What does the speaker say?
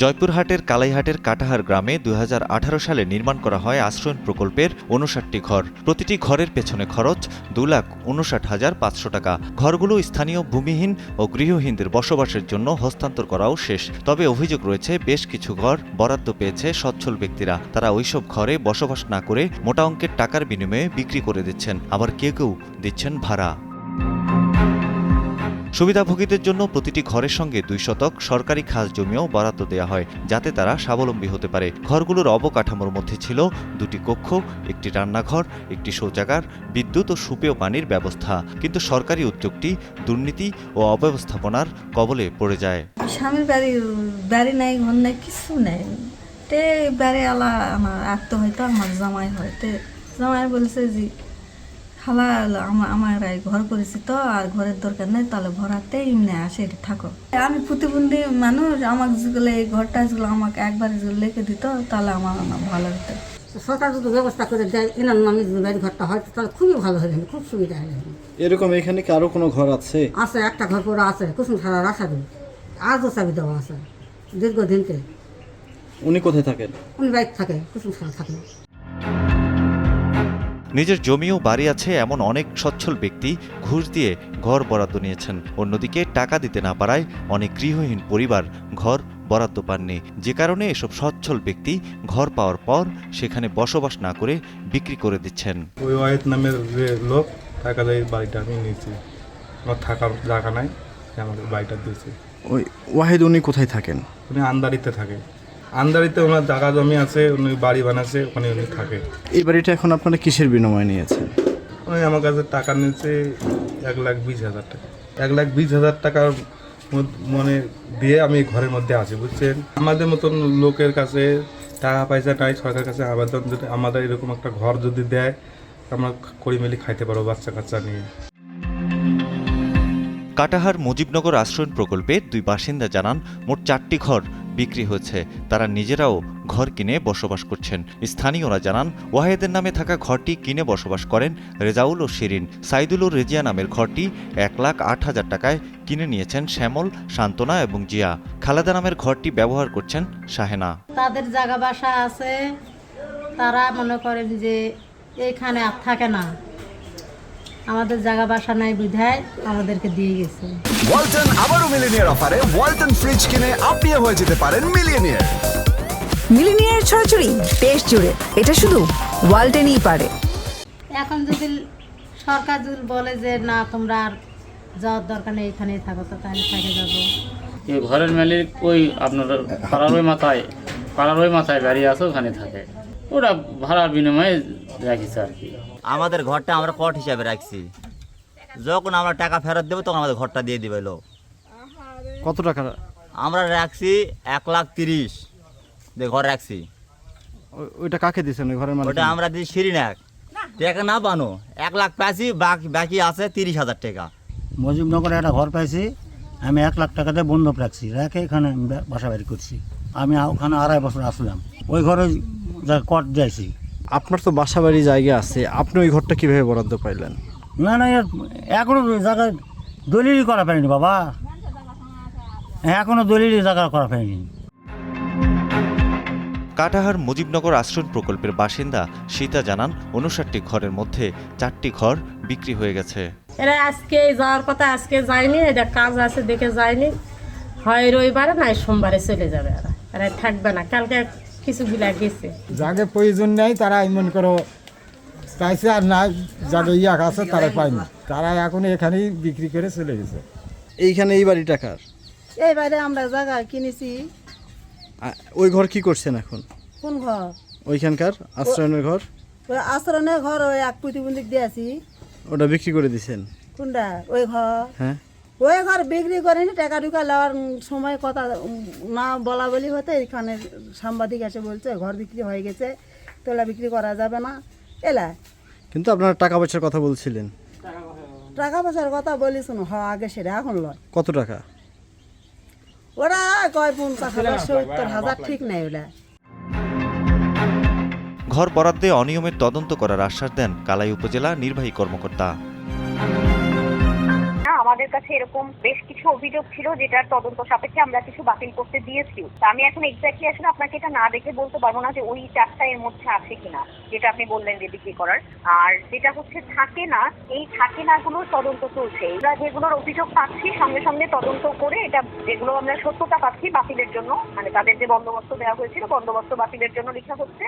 জয়পুরহাটের কালাইহাটের কাটাহার গ্রামে দু হাজার আঠারো সালে নির্মাণ করা হয় আশ্রয়ণ প্রকল্পের উনষাটটি ঘর। প্রতিটি ঘরের পেছনে খরচ দু লাখ উনষাট হাজার পাঁচশো টাকা। ঘরগুলো স্থানীয় ভূমিহীন ও গৃহহীনদের বসবাসের জন্য হস্তান্তর করাও শেষ। তবে অভিযোগ রয়েছে, বেশ কিছু ঘর বরাদ্দ পেয়েছে সচ্ছল ব্যক্তিরা। তারা ওইসব ঘরে বসবাস না করে মোটা অঙ্কের টাকার বিনিময়ে বিক্রি করে দিচ্ছেন। আবার কেউ কেউ দিচ্ছেন ভাড়া। সুবিধাভোগীদের জন্য প্রতিটি ঘরের সঙ্গে দুই শতক সরকারি খাস জমিও বরাদ্দ দেওয়া হয়, যাতে তারা স্বাবলম্বী হতে পারে। ঘরগুলোর অবকাঠামোর মধ্যে ছিল দুটি কক্ষ, একটি রান্নাঘর, একটি শৌচাগার, বিদ্যুৎ ও সুপেয় পানির ব্যবস্থা। কিন্তু সরকারি উদ্যোগটি দুর্নীতি ও অব্যবস্থাপনার কবলে পড়ে যায়। স্বামীর বাড়ি বাড়ি নাই, ঘর নাই, কিছু নেই। তে বাড়ি আলা আমার আত্ম আমার জামাই হয় তে জামাই বলছে যে খালা আমার আমার এই ঘর করেছি তো আর ঘরের দরকার নেই তাহলে ভরাতে এমনি আসে এটা থাকো। আমি প্রতিবন্ধী মানুষ আমাকে যেগুলো এই ঘরটা যেগুলো আমাকে একবার যেগুলো লিখে দিত তাহলে আমার ভালো হতো। সরকার যদি ব্যবস্থা করে দেয় এনার নামে বাড়ি ঘরটা হয় তাহলে খুবই ভালো হবে খুব সুবিধা হবে এরকম এখানে কি আরও কোনো ঘর আছে? আছে একটা ঘর পরে আছে কুসুম ছাড়া রাখা দেবে আজও চাবি দেওয়া আছে দীর্ঘদিনকে। উনি কোথায় থাকেন? উনি বাইক থাকে কুসুম ছাড়া থাকে। নিজের জমি ও বাড়ি আছে এমন অনেক সচ্ছল ব্যক্তি ঘুষ দিয়ে ঘর বরাদ্দ নিয়েছেন। অন্যদিকে টাকা দিতে না পারায় অনেক গৃহহীন পরিবার ঘর বরাদ্দ পাননি। যে কারণে এসব সচ্ছল ব্যক্তি ঘর পাওয়ার পর সেখানে বসবাস না করে বিক্রি করে দিচ্ছেন। ওই ওয়াহিদ নামের যে লোক টাকা দিয়ে বাড়িটা আমি নিয়েছি। আমার থাকার জায়গা নাই আমাকে বাড়িটা দিয়েছে। ওই ওয়াহিদ উনি কোথায় থাকেন? উনি আন্দারিতে থাকে আন্দারিতে ওনার জায়গা জমি আছে উনি বাড়ি বানাচ্ছে ওখানে উনি থাকে। এই বাড়িটা এখন আপনারা কিসের বিনিময়ে নিয়েছেন? উনি আমার কাছে টাকা নিয়েছে এক লাখ বিশ হাজার টাকা। এক লাখ বিশ হাজার টাকার মানে দিয়ে আমি ঘরের মধ্যে আছি বুঝছেন? আমাদের মতন লোকের কাছে টাকা পয়সা নাই সরকারের কাছে আবেদন যদি আমাদের এরকম একটা ঘর যদি দেয় আমরা করি মেলি খাইতে পারব বাচ্চা কাচ্চা নিয়ে। কাটাহার মুজিবনগর আশ্রয়ণ প্রকল্পে দুই বাসিন্দা জানান মোট চারটি ঘর বিক্রি হয়েছে। তারা নিজেরাও ঘর কিনে বসবাস করছেন। স্থানীয়রা জানান, ওয়াহেদের নামে থাকা ঘরটি কিনে বসবাস করেন রেজাউল ও শিরিন। সাইদুল ও রেজিয়া নামের ঘরটি এক লাখ আট হাজার টাকায় কিনে নিয়েছেন শ্যামল, শান্তনা এবং জিয়া। খালেদা নামের ঘরটি ব্যবহার করছেন শাহেনা। তাদের জায়গা বাসা আছে। তারা মনে করেন যে এখানে আর থাকে না। আমাদের জায়গা বাসা নাই বিধায় আমাদেরকে দিয়ে গেছে। ওয়ালটন আবারও মিলিনিয়ার অফারে ওয়ালটন ফ্রিজ কিনে আপনিও হয়ে যেতে পারেন মিলিয়নিয়ার মিলিনিয়ার ছড়াছড়ি দেশ জুড়ে এটা শুধু ওয়ালটেনই পারে। এখন যদি সরকার যদি বলে যে না তোমরা আর যাওয়ার দরকার নেই এখানেই থাকো তো তাহলে থেকে যাব? এই ঘরের মালিক ওই আপনার পাড়ার ওই মাথায় পাড়ার ওই মাথায় বাড়ি আছে ওখানে থাকে। ওরা ভাড়ার বিনিময়ে রাখিছে আর কি। আমাদের ঘরটা আমরা কট হিসাবে রাখছি। যখন আমরা টাকা ফেরত দেবো তখন আমাদের ঘরটা দিয়ে দিবে লোক। কত টাকা? আমরা রাখছি এক লাখ তিরিশ। দিয়ে ঘর রাখছি। ওইটা কাকে দিয়েছেন ওই ঘরের মালিক ওটা আমরা দিই সিরিনাক। টাকা না বানো এক লাখ পাইছি বাকি বাকি আছে তিরিশ হাজার টাকা। মজিবনগরে একটা ঘর পাইছি আমি এক লাখ টাকাতে বন্ধক রাখছি রেখে এখানে বাসা বাড়ি করছি। আমি ওখানে আড়াই বছর আসলাম। ওই ঘরে যা কট দিয়েছি আপনার তো বাসা বাড়ি জায়গা আছে আপনি ওই ঘরটা কীভাবে বরাদ্দ পাইলেন? না না এর এখনও জায়গায় দলিলই করা পারিনি বাবা। এখনও দলিলই জায়গা করা পারিনি কাটাহার মুজিবনগর আশ্রয় প্রকল্পের বাসিন্দা সীতা জানান উনষাটটি ঘরের মধ্যে চারটি ঘর বিক্রি হয়ে গেছে। এরা আজকে যাওয়ার কথা আজকে যায়নি এটা কাজ আছে দেখে যায়নি। হয় রবিবারে নাই সোমবারে চলে যাবে এরা। এরা থাকবে না কালকে কিছুগুলা গেছে। যাকে প্রয়োজন নেই তারা এমন করো পাইছে আর না যাদের ইয়াক আছে তারা পায়নি তারা এখন এখানেই বিক্রি করে চলে গেছে। এইখানে এই বাড়ি টাকার এইবারে আমরা জায়গা কিনেছি। ওই ঘর কি করছেন এখন? কোন ঘর? ওইখানকার আশ্রয়নের ঘর? ওই আশ্রমের ঘর ওই এক প্রতিবন্ধী দিয়েছি। ওটা বিক্রি করে দিছেন? কোনটা? ওই ঘর? হ্যাঁ। ওই ঘর বিক্রি করেনি টাকা টুকা নেওয়ার সময় কথা না বলা বলি হতে এখানে সাংবাদিক এসে বলছে ঘর বিক্রি হয়ে গেছে তোলা বিক্রি করা যাবে না। এলা। কিন্তু আপনারা টাকা পয়সার কথা বলছিলেন। টাকা পয়সার কথা বলি শুনো হ আগে সেটা এখন লয়। কত টাকা? ওরা কয় পঞ্চাশ হাজার সত্তর হাজার ঠিক নেই ওটা। ঘর বরাদ্দে অনিয়মের তদন্ত করার আশ্বাস দেন কালাই উপজেলা নির্বাহী কর্মকর্তা। আমাদের কাছে এরকম বেশ কিছু অভিযোগ ছিল যেটার তদন্ত সাপেক্ষে আমরা কিছু বাতিল করতে দিয়েছি তা আমি এখন এক্স্যাক্টলি আসলে আপনাকে এটা না দেখে বলতে পারব না যে ওই চারটা এর মধ্যে আছে কিনা, যেটা আপনি বললেন যে বিক্রি করার। আর যেটা হচ্ছে থাকে না, এই থাকে না গুলোর তদন্ত চলছে। আমরা যেগুলোর অভিযোগ পাচ্ছি, সঙ্গে সঙ্গে তদন্ত করে এটা যেগুলো আমরা সত্যতা পাচ্ছি বাতিলের জন্য মানে তাদের যে বন্দোবস্ত দেওয়া হয়েছিল, বন্দোবস্ত বাতিলের জন্য লেখা হচ্ছে